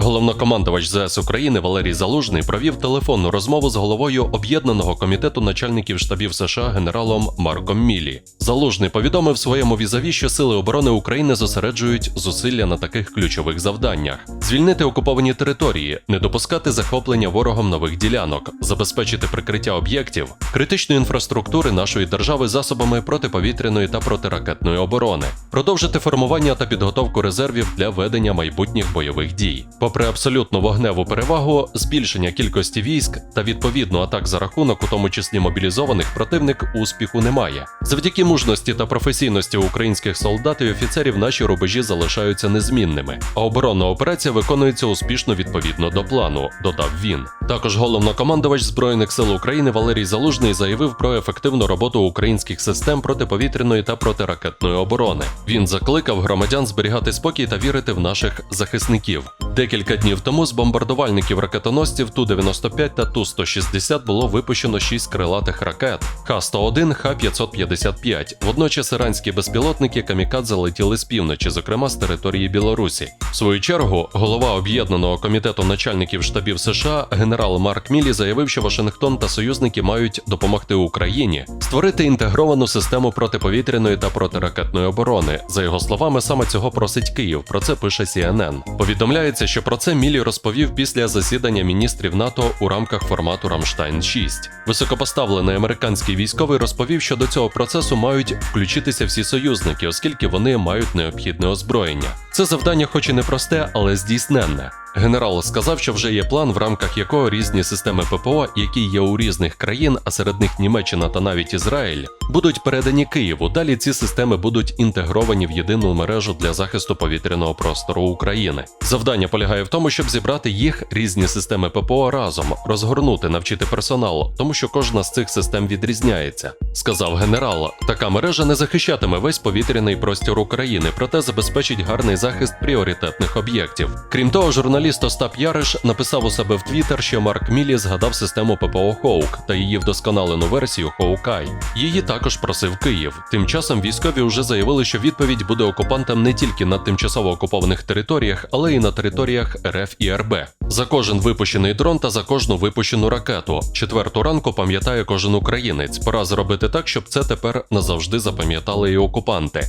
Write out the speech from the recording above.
Головнокомандувач ЗС України Валерій Залужний провів телефонну розмову з головою об'єднаного комітету начальників штабів США генералом Марком Мілі. Залужний повідомив своєму візаві, що сили оборони України зосереджують зусилля на таких ключових завданнях: звільнити окуповані території, не допускати захоплення ворогом нових ділянок, забезпечити прикриття об'єктів, критичної інфраструктури нашої держави засобами протиповітряної та протиракетної оборони, продовжити формування та підготовку резервів для ведення майбутніх бойових дій. Попри абсолютну вогневу перевагу, збільшення кількості військ та відповідно атак за рахунок, у тому числі мобілізованих, противник успіху не має. Завдяки мужності та професійності українських солдат і офіцерів наші рубежі залишаються незмінними, а оборонна операція виконується успішно відповідно до плану, додав він. Також головнокомандувач збройних сил України Валерій Залужний заявив про ефективну роботу українських систем протиповітряної та протиракетної оборони. Він закликав громадян зберігати спокій та вірити в наших захисників. Декілька днів тому з бомбардувальників ракетоносців Ту-95 та Ту-160 було випущено 6 крилатих ракет Х-101, Х-555. Водночас іранські безпілотники камікадзе летіли з півночі, зокрема з території Білорусі. В свою чергу, голова об'єднаного комітету начальників штабів США генерал Марк Мілі заявив, що Вашингтон та союзники мають допомогти Україні створити інтегровану систему протиповітряної та протиракетної оборони. За його словами, саме цього просить Київ. Про це пише CNN. Повідомляється, що про це Мілі розповів після засідання міністрів НАТО у рамках формату Рамштайн 6 Високопоставлений американський військовий розповів, що до цього процесу мають включитися всі союзники, оскільки вони мають необхідне озброєння. Це завдання, хоч і непросте, але здійсненне. Генерал сказав, що вже є план, в рамках якого різні системи ППО, які є у різних країн, а серед них Німеччина та навіть Ізраїль, будуть передані Києву. Далі ці системи будуть інтегровані в єдину мережу для захисту повітряного простору України. Завдання полягає в тому, щоб зібрати їх різні системи ППО разом, розгорнути, навчити персонал, тому що кожна з цих систем відрізняється. Сказав генерал, така мережа не захищатиме весь повітряний простір України, проте забезпечить гарний захист пріоритетних об'єктів. Крім того, журналіст Остап Яриш написав у себе в Твіттер, що Марк Мілі згадав систему ППО Хоук та її вдосконалену версію Хоукай. Її також просив Київ. Тим часом військові вже заявили, що відповідь буде окупантам не тільки на тимчасово окупованих територіях, але й на територіях РФ і РБ. За кожен випущений дрон та за кожну випущену ракету. Четверту ранку пам'ятає кожен українець. Пора зробити так, щоб це тепер назавжди запам'ятали і окупанти.